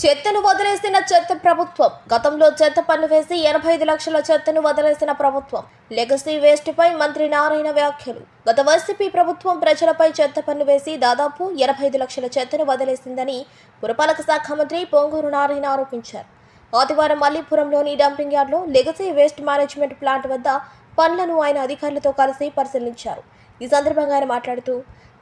చెత్తను వదిలేసిన చెత్త ప్రభుత్వం. గతంలో చెత్త పన్ను వేసి ఎనభై ఐదు లక్షల చెత్తను వదిలేసిన ప్రభుత్వం. లెగసీ వేస్ట్ పై మంత్రి నారాయణ వ్యాఖ్యలు. గత వైసీపీ ప్రభుత్వం ప్రజలపై చెత్త పన్ను వేసి దాదాపు ఎనభై ఐదు లక్షల చెత్తను వదిలేసిందని పురపాలక శాఖ మంత్రి పొంగూరు నారాయణ ఆరోపించారు. ఆదివారం మల్లీపురంలోని డంపింగ్ యార్డ్లో లెగసీ వేస్ట్ మేనేజ్మెంట్ ప్లాంట్ వద్ద పనులను ఆయన అధికారులతో కలిసి పరిశీలించారు. ఈ సందర్భంగా ఆయన మాట్లాడుతూ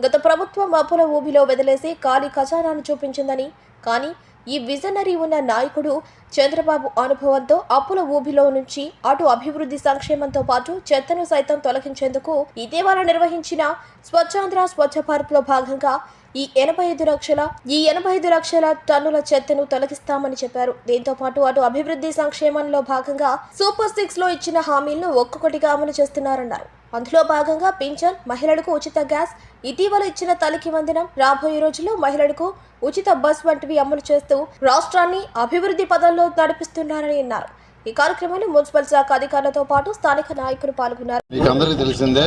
గత ప్రభుత్వం అప్పుల ఊబిలో వదిలేసి ఖాళీ ఖజానాను చూపించిందని కానీ ఈ విజనరీ ఉన్న నాయకుడు చంద్రబాబు అనుభవంతో అప్పుల ఊబిలో నుంచి అటు అభివృద్ధి సంక్షేమంతో పాటు చెత్తను సైతం తొలగించేందుకు ఇటీవల నిర్వహించిన స్వచ్ఛాంధ్ర స్వచ్ఛ భారత్లో భాగంగా ఈ ఎనభై ఐదు లక్షల ఈ ఎనభై ఐదు లక్షల టన్నుల చెత్తను తొలగిస్తామని చెప్పారు. దీంతో పాటు అటు అభివృద్ధి సంక్షేమంలో భాగంగా సూపర్ సిక్స్లో ఇచ్చిన హామీలను ఒక్కొక్కటిగా అమలు చేస్తున్నారన్నారు. అందులో భాగంగా పింఛన్ మహిళలకు ఉచిత గ్యాస్ ఇటీవల ఇచ్చిన తలికి వందనం రాబోయే రోజుల్లో మహిళలకు ఉచిత బస్ వంటివి అమలు చేస్తూ రాష్ట్రాన్ని అభివృద్ధి పదంలో నడిపిస్తున్నారని అన్నారు. ఈ కార్యక్రమంలో మున్సిపల్ శాఖ అధికారులతో పాటు స్థానిక నాయకులు పాల్గొన్నారు. మీకు అందరికీ తెలిసిందే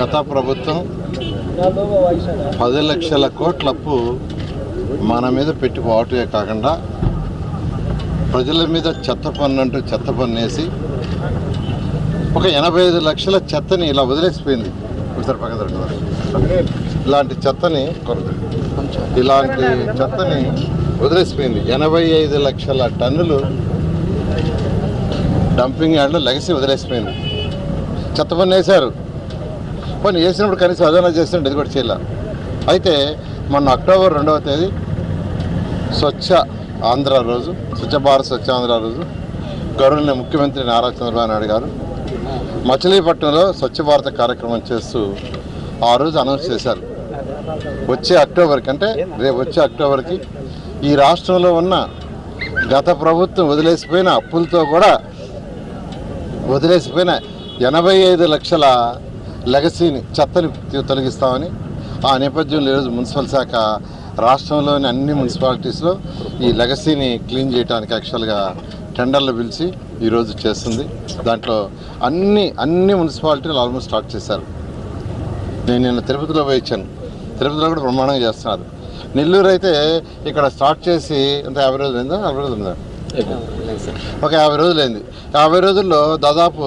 గత ప్రభుత్వం పది లక్షల కోట్ల అప్పు మన మీద పెట్టిపోవటమే కాకుండా ప్రజల మీద చెత్త పన్ను అంటూ చెత్త పన్ను వేసి ఒక ఎనభై ఐదు లక్షల చెత్తని ఇలా వదిలేసిపోయింది. ఒకసారి పక్కన ఇలాంటి చెత్తని ఇలాంటి చెత్తని వదిలేసిపోయింది. ఎనభై ఐదు లక్షల టన్నులు డంపింగ్ యార్డ్లో లెగసీ వదిలేసిపోయింది. చెత్త పని వేశారు పని వేసినప్పుడు కనీసం అదన చేస్తుంటే ఇది కూడా చేయాల. అయితే మొన్న అక్టోబర్ రెండవ తేదీ స్వచ్ఛ ఆంధ్ర రోజు స్వచ్ఛ భారత్ స్వచ్ఛ ఆంధ్ర రోజు గౌరవనీయ ముఖ్యమంత్రి నారా చంద్రబాబు నాయుడు గారు మచిలీపట్నంలో స్వచ్ఛ భారత కార్యక్రమం చేస్తూ ఆ రోజు అనౌన్స్ చేశారు. వచ్చే అక్టోబర్కి అంటే రేపు వచ్చే అక్టోబర్కి ఈ రాష్ట్రంలో ఉన్న గత ప్రభుత్వం వదిలేసిపోయిన అప్పులతో కూడా వదిలేసిపోయిన ఎనభై ఐదు లక్షల లెగసీని చెత్తని తొలగిస్తామని ఆ నేపథ్యంలో ఈరోజు మున్సిపల్ శాఖ రాష్ట్రంలోని అన్ని మున్సిపాలిటీస్లో ఈ లెగసీని క్లీన్ చేయడానికి యాక్చువల్గా టెండర్లు పిలిచి ఈరోజు చేస్తుంది. దాంట్లో అన్ని అన్ని మున్సిపాలిటీలు ఆల్మోస్ట్ స్టార్ట్ చేశారు. నేను నిన్న తిరుపతిలో పోయి ఇచ్చాను తిరుపతిలో కూడా బ్రహ్మాండంగా చేస్తున్నారు. నెల్లూరు అయితే ఇక్కడ స్టార్ట్ చేసి ఎంత యాభై రోజులు అయిందా నలభై రోజులు ఉందా ఒక యాభై రోజులు అయింది యాభై రోజుల్లో దాదాపు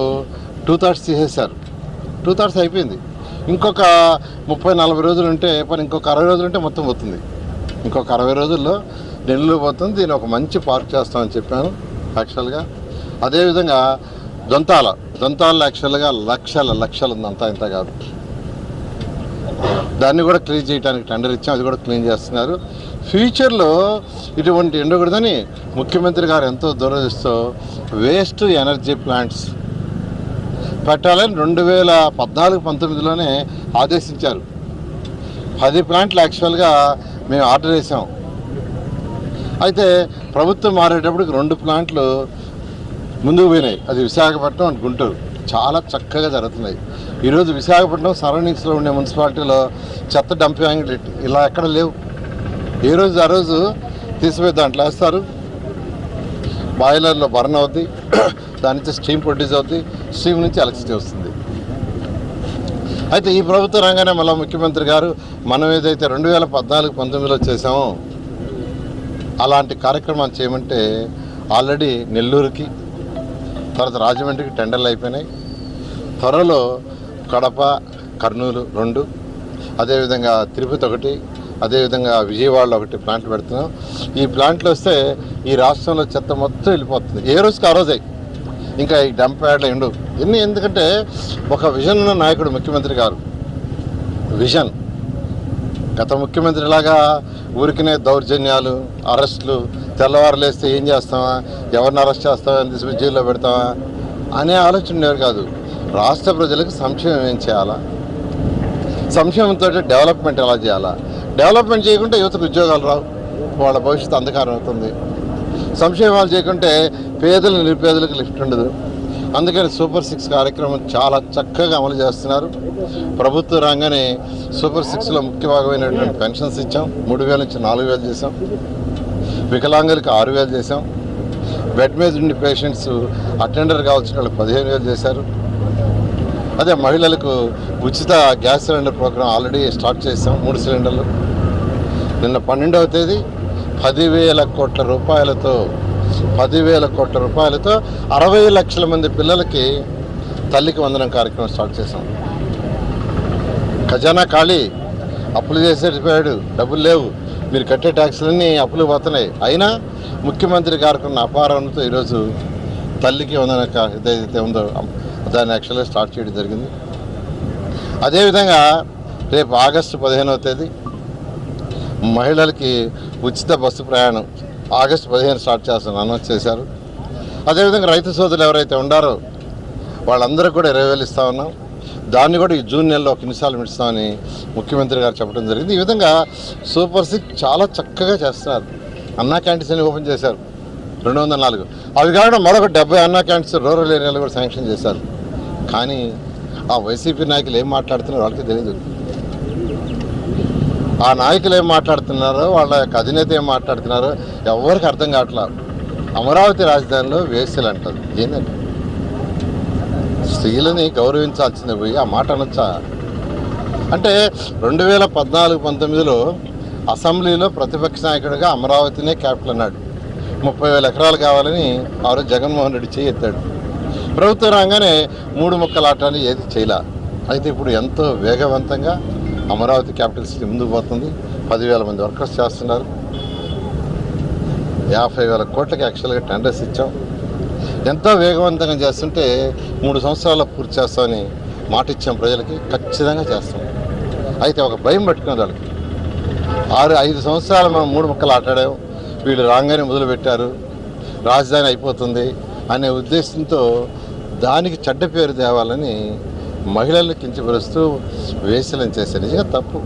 టూ థర్డ్స్ తీసేశారు. టూ థర్డ్స్ అయిపోయింది. ఇంకొక ముప్పై నలభై రోజులు ఉంటే పని ఇంకొక అరవై రోజులు ఉంటే మొత్తం పోతుంది. ఇంకొక అరవై రోజుల్లో నెల్లూరు పోతుంది. దీన్ని ఒక మంచి పార్క్ చేస్తామని చెప్పాను యాక్చువల్గా. అదేవిధంగా దొంతాల. దొంతాల యాక్చువల్గా లక్షల లక్షలు ఉంది అంతా ఇంత కాదు. దాన్ని కూడా క్లీన్ చేయడానికి టెండర్ ఇచ్చాం అది కూడా క్లీన్ చేస్తున్నారు. ఫ్యూచర్లో ఇటువంటి ఉండకూడదని ముఖ్యమంత్రి గారు ఎంతో దూరదిస్తూ వేస్ట్ ఎనర్జీ ప్లాంట్స్ పెట్టాలని రెండు వేల పద్నాలుగు పంతొమ్మిదిలోనే ఆదేశించారు. పది ప్లాంట్లు యాక్చువల్గా మేము ఆర్డర్ చేసాం. అయితే ప్రభుత్వం మారేటప్పటికి రెండు ప్లాంట్లు ముందుకు పోయినాయి. అది విశాఖపట్నం అండ్ గుంటూరు. చాలా చక్కగా జరుగుతున్నాయి. ఈరోజు విశాఖపట్నం సరౌండింగ్స్లో ఉండే మున్సిపాలిటీలో చెత్త డంపింగ్ ఇలా ఎక్కడ లేవు. ఏ రోజు ఆ రోజు తీసిపోయి దాంట్లో వేస్తారు. బాయిలర్లో బర్న్ అవుద్ది. దాని నుంచి స్టీమ్ ప్రొడ్యూస్ అవుద్ది. స్టీమ్ నుంచి ఎలక్ట్రిసిటీ వస్తుంది. అయితే ఈ ప్రభుత్వ రంగానే మళ్ళీ ముఖ్యమంత్రి గారు మనం ఏదైతే రెండు వేల పద్నాలుగు పంతొమ్మిదిలో చేసామో అలాంటి కార్యక్రమాలు చేయమంటే ఆల్రెడీ నెల్లూరుకి తర్వాత రాజమండ్రికి టెండర్లు అయిపోయినాయి. త్వరలో కడప కర్నూలు రెండు అదేవిధంగా తిరుపతి ఒకటి అదేవిధంగా విజయవాడలో ఒకటి ప్లాంట్ పెడుతున్నాం. ఈ ప్లాంట్లు వస్తే ఈ రాష్ట్రంలో చెత్త మొత్తం వెళ్ళిపోతుంది. ఏ రోజుకి ఆ రోజే. ఇంకా ఈ డంప్ యార్డ్లు ఉండవు. ఎన్ని ఎందుకంటే ఒక విజన్ ఉన్న నాయకుడు ముఖ్యమంత్రి గారు. విజన్. గత ముఖ్యమంత్రి లాగా ఊరికినే దౌర్జన్యాలు అరెస్టులు తెల్లవారు లేస్తే ఏం చేస్తావా? ఎవరిని అరెస్ట్ చేస్తావా? అని తీసుకుని జైల్లో పెడతావా? అనే ఆలోచన ఉండేవారు కాదు. రాష్ట్ర ప్రజలకు సంక్షేమం ఏం చేయాలా? సంక్షేమంతో డెవలప్మెంట్ ఎలా చేయాలా? డెవలప్మెంట్ చేయకుంటే యువతకు ఉద్యోగాలు రావు. వాళ్ళ భవిష్యత్తు అంధకారం అవుతుంది. సంక్షేమాలు చేయకుంటే పేదలు నిరుపేదలకు లిఫ్ట్ ఉండదు. అందుకని సూపర్ సిక్స్ కార్యక్రమం చాలా చక్కగా అమలు చేస్తున్నారు. ప్రభుత్వ రంగానే సూపర్ సిక్స్లో ముఖ్య భాగమైనటువంటి పెన్షన్స్ ఇచ్చాం. మూడు వేల నుంచి నాలుగు వేలు చేసాం వికలాంగులకు ఆరు వేలు చేసాం బెడ్ మీద ఉండి పేషెంట్స్ అటెండర్ కావాల్సిన వాళ్ళకి పదిహేను వేలు చేశారు. అదే మహిళలకు ఉచిత gas cylinder programme already start చేసాం మూడు సిలిండర్లు. నిన్న పన్నెండవ తేదీ పదివేల కోట్ల రూపాయలతో పదివేల కోట్ల రూపాయలతో అరవై లక్షల మంది పిల్లలకి తల్లికి వందనం కార్యక్రమం స్టార్ట్ చేశాం. ఖజానా ఖాళీ అప్పులు చేసేటిపోయాడు డబ్బులు లేవు. మీరు కట్టే ట్యాక్సులన్నీ అప్పులు పోతున్నాయి. అయినా ముఖ్యమంత్రి గారుకున్న అపారంతో ఈరోజు తల్లికి వందన ఏదైతే ఉందో దాన్ని యాక్చువల్గా స్టార్ట్ చేయడం జరిగింది. అదేవిధంగా రేపు ఆగస్టు పదిహేనవ తేదీ మహిళలకి ఉచిత బస్సు ప్రయాణం ఆగస్టు పదిహేను స్టార్ట్ చేస్తాను అనౌన్స్ చేశారు. అదేవిధంగా రైతు సోదరులు ఎవరైతే ఉండారో వాళ్ళందరూ కూడా ఇరవై వేలు ఇస్తా ఉన్నాం. దాన్ని కూడా ఈ జూన్ నెలలో ఒక ఇన్స్టాల్మెంట్ ఇస్తామని ముఖ్యమంత్రి గారు చెప్పడం జరిగింది. ఈ విధంగా సూపర్ సిక్స్ చాలా చక్కగా చేస్తున్నారు. అన్నా క్యాంటీన్స్ అని ఓపెన్ చేశారు. రెండు వందల నాలుగు. అవి కాకుండా మరొక డెబ్బై అన్నా క్యాంటీన్స్ రూరల్ ఏరియాలో కూడా శాంక్షన్ చేశారు. కానీ ఆ వైసీపీ నాయకులు ఏం మాట్లాడుతున్నారో వాళ్ళకి తెలియదు ఆ నాయకులు ఏం మాట్లాడుతున్నారో వాళ్ళ యొక్క అధినేత ఏం మాట్లాడుతున్నారో ఎవరికి అర్థం కావట్లేదు అమరావతి రాజధానిలో వేస్తులు అంటారు ఏంటంటే స్త్రీలని గౌరవించాల్సింది పోయి ఆ మాట అనొచ్చా? అంటే రెండు వేల పద్నాలుగు పంతొమ్మిదిలో అసెంబ్లీలో ప్రతిపక్ష నాయకుడిగా అమరావతినే క్యాపిటల్ అన్నాడు. ముప్పై వేల ఎకరాలు కావాలని ఆ రోజు జగన్మోహన్ రెడ్డి చేయి ఎత్తాడు. ప్రభుత్వం రాగానే మూడు ముక్కల ఆటాన్ని ఏది చేయలే. అయితే ఇప్పుడు ఎంతో వేగవంతంగా అమరావతి క్యాపిటల్ సిటీ ముందుకు పోతుంది. పదివేల మంది వర్కర్స్ చేస్తున్నారు. యాభై వేల కోట్లకి యాక్చువల్గా టెండర్స్ ఇచ్చాం. ఎంతో వేగవంతంగా చేస్తుంటే మూడు సంవత్సరాల్లో పూర్తి చేస్తామని మాట ఇచ్చాం ప్రజలకి. ఖచ్చితంగా చేస్తాం. అయితే ఒక భయం పట్టుకున్నది వాళ్ళకి. ఆరు ఐదు సంవత్సరాలు మనం మూడు ముక్కలు ఆటాడాం. వీళ్ళు రాగానే మొదలుపెట్టారు. రాజధాని అయిపోతుంది అనే ఉద్దేశంతో దానికి చెడ్డ పేరు తేవాలని మహిళలను కించపరుస్తూ వేసలం చేసే నిజంగా తప్పు.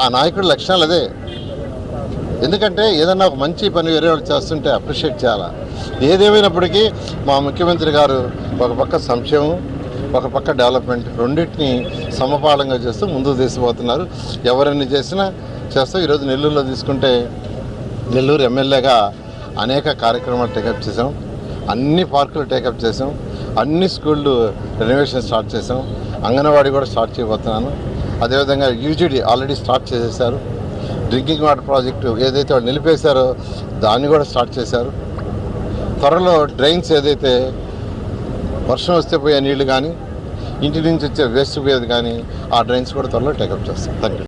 ఆ నాయకుడి లక్షణాలు అదే. ఎందుకంటే ఏదన్నా ఒక మంచి పని వేరే వాళ్ళు చేస్తుంటే అప్రిషియేట్ చేయాలా? ఏదేమైనప్పటికీ మా ముఖ్యమంత్రి గారు ఒక పక్క సంక్షేమం ఒక పక్క డెవలప్మెంట్ రెండింటిని సమపాలంగా చేస్తూ ముందుకు తీసుకుపోతున్నారు. ఎవరిని చేసినా చేస్తూ ఈరోజు నెల్లూరులో తీసుకుంటే నెల్లూరు ఎమ్మెల్యేగా అనేక కార్యక్రమాలు టేకప్ చేసాం అన్ని పార్కులు టేకప్ చేసాం అన్ని స్కూళ్ళు రెనోవేషన్ స్టార్ట్ చేసాం అంగన్వాడీ కూడా స్టార్ట్ చేయబోతున్నాను. అదేవిధంగా యూజీడీ ఆల్రెడీ స్టార్ట్ చేసేసారు. డ్రింకింగ్ వాటర్ ప్రాజెక్టు ఏదైతే వాళ్ళు నిలిపేశారో దాన్ని కూడా స్టార్ట్ చేశారు. త్వరలో డ్రైన్స్ ఏదైతే వర్షం వస్తే పోయే నీళ్ళు కానీ ఇంటి నుంచి వచ్చే వేస్ట్ పోయేది కానీ ఆ డ్రైన్స్ కూడా త్వరలో టేకప్ చేస్తాం. Thank you